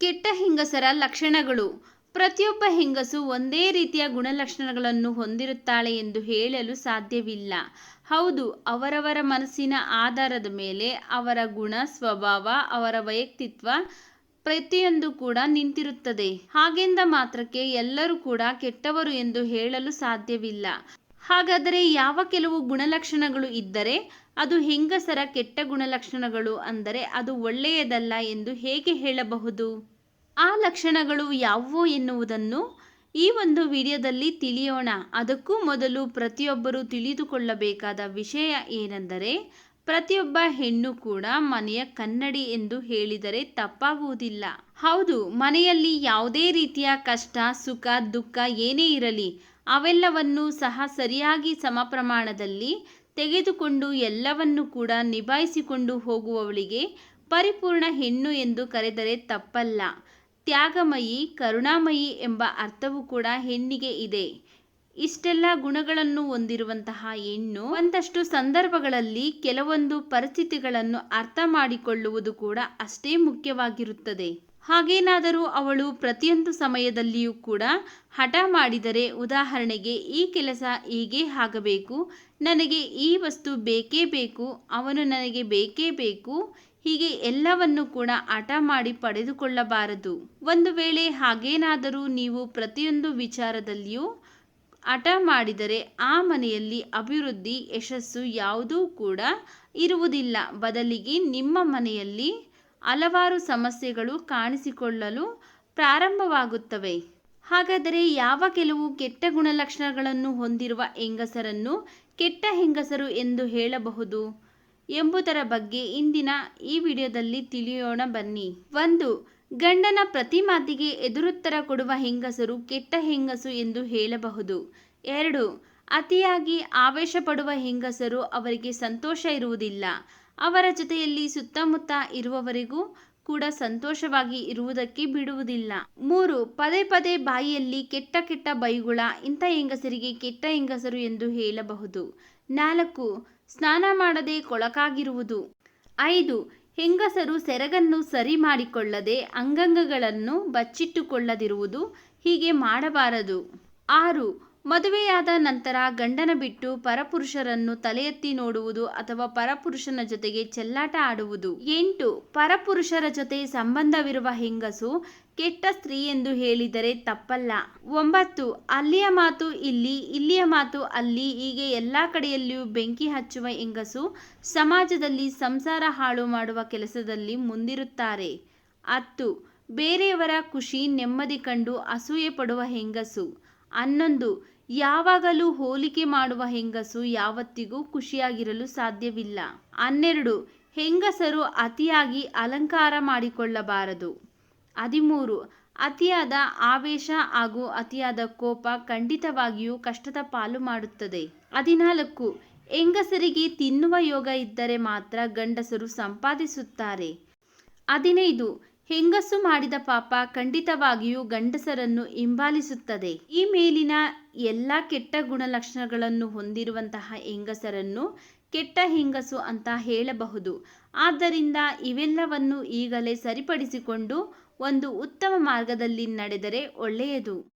ಕೆಟ್ಟ ಹೆಂಗಸರ ಲಕ್ಷಣಗಳು. ಪ್ರತಿಯೊಬ್ಬ ಹೆಂಗಸು ಒಂದೇ ರೀತಿಯ ಗುಣಲಕ್ಷಣಗಳನ್ನು ಹೊಂದಿರುತ್ತಾಳೆ ಎಂದು ಹೇಳಲು ಸಾಧ್ಯವಿಲ್ಲ. ಹೌದು, ಅವರವರ ಮನಸ್ಸಿನ ಆಧಾರದ ಮೇಲೆ ಅವರ ಗುಣ, ಸ್ವಭಾವ, ಅವರ ವೈಯಕ್ತಿತ್ವ ಪ್ರತಿಯೊಂದು ಕೂಡ ನಿಂತಿರುತ್ತದೆ. ಹಾಗೆಂದ ಮಾತ್ರಕ್ಕೆ ಎಲ್ಲರೂ ಕೂಡ ಕೆಟ್ಟವರು ಎಂದು ಹೇಳಲು ಸಾಧ್ಯವಿಲ್ಲ. ಹಾಗಾದರೆ ಯಾವ ಕೆಲವು ಗುಣಲಕ್ಷಣಗಳು ಇದ್ದರೆ ಅದು ಹೆಂಗಸರ ಕೆಟ್ಟ ಗುಣಲಕ್ಷಣಗಳು ಅಂದರೆ ಅದು ಒಳ್ಳೆಯದಲ್ಲ ಎಂದು ಹೇಗೆ ಹೇಳಬಹುದು? ಆ ಲಕ್ಷಣಗಳು ಯಾವುವು ಎನ್ನುವುದನ್ನು ಈ ಒಂದು ವಿಡಿಯೋದಲ್ಲಿ ತಿಳಿಯೋಣ. ಅದಕ್ಕೂ ಮೊದಲು ಪ್ರತಿಯೊಬ್ಬರು ತಿಳಿದುಕೊಳ್ಳಬೇಕಾದ ವಿಷಯ ಏನೆಂದರೆ, ಪ್ರತಿಯೊಬ್ಬ ಹೆಣ್ಣು ಕೂಡ ಮನೆಯ ಕನ್ನಡಿ ಎಂದು ಹೇಳಿದರೆ ತಪ್ಪಾಗುವುದಿಲ್ಲ. ಹೌದು, ಮನೆಯಲ್ಲಿ ಯಾವುದೇ ರೀತಿಯ ಕಷ್ಟ, ಸುಖ, ದುಃಖ ಏನೇ ಇರಲಿ ಅವೆಲ್ಲವನ್ನು ಸಹ ಸರಿಯಾಗಿ ಸಮ ಪ್ರಮಾಣದಲ್ಲಿ ತೆಗೆದುಕೊಂಡು ಎಲ್ಲವನ್ನು ಕೂಡ ನಿಭಾಯಿಸಿಕೊಂಡು ಹೋಗುವವಳಿಗೆ ಪರಿಪೂರ್ಣ ಹೆಣ್ಣು ಎಂದು ಕರೆದರೆ ತಪ್ಪಲ್ಲ. ತ್ಯಾಗಮಯಿ, ಕರುಣಾಮಯಿ ಎಂಬ ಅರ್ಥವೂ ಕೂಡ ಹೆಣ್ಣಿಗೆ ಇದೆ. ಇಷ್ಟೆಲ್ಲ ಗುಣಗಳನ್ನು ಹೊಂದಿರುವಂತಹ ಹೆಣ್ಣು ಒಂದಷ್ಟು ಸಂದರ್ಭಗಳಲ್ಲಿ ಕೆಲವೊಂದು ಪರಿಸ್ಥಿತಿಗಳನ್ನು ಅರ್ಥ ಮಾಡಿಕೊಳ್ಳುವುದು ಕೂಡ ಅಷ್ಟೇ ಮುಖ್ಯವಾಗಿರುತ್ತದೆ. ಹಾಗೇನಾದರೂ ಅವಳು ಪ್ರತಿಯೊಂದು ಸಮಯದಲ್ಲಿಯೂ ಕೂಡ ಹಠ ಮಾಡಿದರೆ ಉದಾಹರಣೆಗೆ ಈ ಕೆಲಸ ಹೀಗೆ ಆಗಬೇಕು, ನನಗೆ ಈ ವಸ್ತು ಬೇಕೇ ಬೇಕು, ಅವನು ನನಗೆ ಬೇಕೇ ಬೇಕು, ಹೀಗೆ ಎಲ್ಲವನ್ನು ಕೂಡ ಹಠ ಮಾಡಿ ಪಡೆದುಕೊಳ್ಳಬಾರದು. ಒಂದು ವೇಳೆ ಹಾಗೇನಾದರೂ ನೀವು ಪ್ರತಿಯೊಂದು ವಿಚಾರದಲ್ಲಿಯೂ ಹಠ ಮಾಡಿದರೆ ಆ ಮನೆಯಲ್ಲಿ ಅಭಿವೃದ್ಧಿ ಯಶಸ್ಸು ಯಾವುದೂ ಕೂಡ ಇರುವುದಿಲ್ಲ. ಬದಲಿಗೆ ನಿಮ್ಮ ಮನೆಯಲ್ಲಿ ಹಲವಾರು ಸಮಸ್ಯೆಗಳು ಕಾಣಿಸಿಕೊಳ್ಳಲು ಪ್ರಾರಂಭವಾಗುತ್ತವೆ. ಹಾಗಾದರೆ ಯಾವ ಕೆಲವು ಕೆಟ್ಟ ಗುಣಲಕ್ಷಣಗಳನ್ನು ಹೊಂದಿರುವ ಹೆಂಗಸರನ್ನು ಕೆಟ್ಟ ಹೆಂಗಸರು ಎಂದು ಹೇಳಬಹುದು ಎಂಬುದರ ಬಗ್ಗೆ ಇಂದಿನ ಈ ವಿಡಿಯೋದಲ್ಲಿ ತಿಳಿಯೋಣ ಬನ್ನಿ. ಒಂದು, ಗಂಡನ ಪ್ರತಿ ಮಾತಿಗೆ ಎದುರುತ್ತರ ಕೊಡುವ ಹೆಂಗಸರು ಕೆಟ್ಟ ಹೆಂಗಸು ಎಂದು ಹೇಳಬಹುದು. ಎರಡು, ಅತಿಯಾಗಿ ಆವೇಶ ಪಡುವ ಹೆಂಗಸರು ಅವರಿಗೆ ಸಂತೋಷ ಇರುವುದಿಲ್ಲ. ಅವರ ಜೊತೆಯಲ್ಲಿ ಸುತ್ತಮುತ್ತ ಇರುವವರಿಗೂ ಕೂಡ ಸಂತೋಷವಾಗಿ ಇರುವುದಕ್ಕೆ ಬಿಡುವುದಿಲ್ಲ. ಮೂರು, ಪದೇ ಪದೇ ಬಾಯಿಯಲ್ಲಿ ಕೆಟ್ಟ ಕೆಟ್ಟ ಬೈಗುಳ, ಇಂಥ ಹೆಂಗಸರಿಗೆ ಕೆಟ್ಟ ಹೆಂಗಸರು ಎಂದು ಹೇಳಬಹುದು. ನಾಲ್ಕು, ಸ್ನಾನ ಮಾಡದೆ ಕೊಳಕಾಗಿರುವುದು. ಐದು, ಹೆಂಗಸರು ಸೆರಗನ್ನು ಸರಿ ಮಾಡಿಕೊಳ್ಳದೆ ಅಂಗಂಗಗಳನ್ನು ಬಚ್ಚಿಟ್ಟುಕೊಳ್ಳದಿರುವುದು ಹೀಗೆ ಮಾಡಬಾರದು. ಆರು ಮದುವೆಯಾದ ನಂತರ ಗಂಡನ ಬಿಟ್ಟು ಪರಪುರುಷರನ್ನು ತಲೆ ಎತ್ತಿ ನೋಡುವುದು ಅಥವಾ ಪರಪುರುಷನ ಜೊತೆಗೆ ಚೆಲ್ಲಾಟ ಆಡುವುದು. ಎಂಟು, ಪರಪುರುಷರ ಜೊತೆ ಸಂಬಂಧವಿರುವ ಹೆಂಗಸು ಕೆಟ್ಟ ಸ್ತ್ರೀ ಎಂದು ಹೇಳಿದರೆ ತಪ್ಪಲ್ಲ. ಒಂಬತ್ತು, ಅಲ್ಲಿಯ ಮಾತು ಇಲ್ಲಿ, ಇಲ್ಲಿಯ ಮಾತು ಅಲ್ಲಿ, ಹೀಗೆ ಎಲ್ಲ ಕಡೆಯಲ್ಲಿಯೂ ಬೆಂಕಿ ಹಚ್ಚುವ ಹೆಂಗಸು ಸಮಾಜದಲ್ಲಿ ಸಂಸಾರ ಹಾಳು ಮಾಡುವ ಕೆಲಸದಲ್ಲಿ ಮುಂದಿರುತ್ತಾರೆ. ಹತ್ತು, ಬೇರೆಯವರ ಖುಷಿ ನೆಮ್ಮದಿ ಕಂಡು ಅಸೂಯೆ ಪಡುವ ಹೆಂಗಸು ಹನ್ನೊಂದು ಯಾವಾಗಲೂ ಹೋಲಿಕೆ ಮಾಡುವ ಹೆಂಗಸು ಯಾವತ್ತಿಗೂ ಖುಷಿಯಾಗಿರಲು ಸಾಧ್ಯವಿಲ್ಲ. ಹನ್ನೆರಡು, ಹೆಂಗಸರು ಅತಿಯಾಗಿ ಅಲಂಕಾರ ಮಾಡಿಕೊಳ್ಳಬಾರದು. ಹದಿಮೂರು, ಅತಿಯಾದ ಆವೇಶ ಹಾಗೂ ಅತಿಯಾದ ಕೋಪ ಖಂಡಿತವಾಗಿಯೂ ಕಷ್ಟದ ಪಾಲು ಮಾಡುತ್ತದೆ. ಹದಿನಾಲ್ಕು, ಹೆಂಗಸರಿಗೆ ತಿನ್ನುವ ಯೋಗ ಇದ್ದರೆ ಮಾತ್ರ ಗಂಡಸರು ಸಂಪಾದಿಸುತ್ತಾರೆ. ಹದಿನೈದು ಹೆಂಗಸು ಮಾಡಿದ ಪಾಪ ಖಂಡಿತವಾಗಿಯೂ ಗಂಡಸರನ್ನು ಹಿಂಬಾಲಿಸುತ್ತದೆ. ಈ ಮೇಲಿನ ಎಲ್ಲ ಕೆಟ್ಟ ಗುಣಲಕ್ಷಣಗಳನ್ನು ಹೊಂದಿರುವಂತಹ ಹೆಂಗಸರನ್ನು ಕೆಟ್ಟ ಹೆಂಗಸು ಅಂತ ಹೇಳಬಹುದು. ಆದ್ದರಿಂದ ಇವೆಲ್ಲವನ್ನು ಈಗಲೇ ಸರಿಪಡಿಸಿಕೊಂಡು ಒಂದು ಉತ್ತಮ ಮಾರ್ಗದಲ್ಲಿ ನಡೆದರೆ ಒಳ್ಳೆಯದು.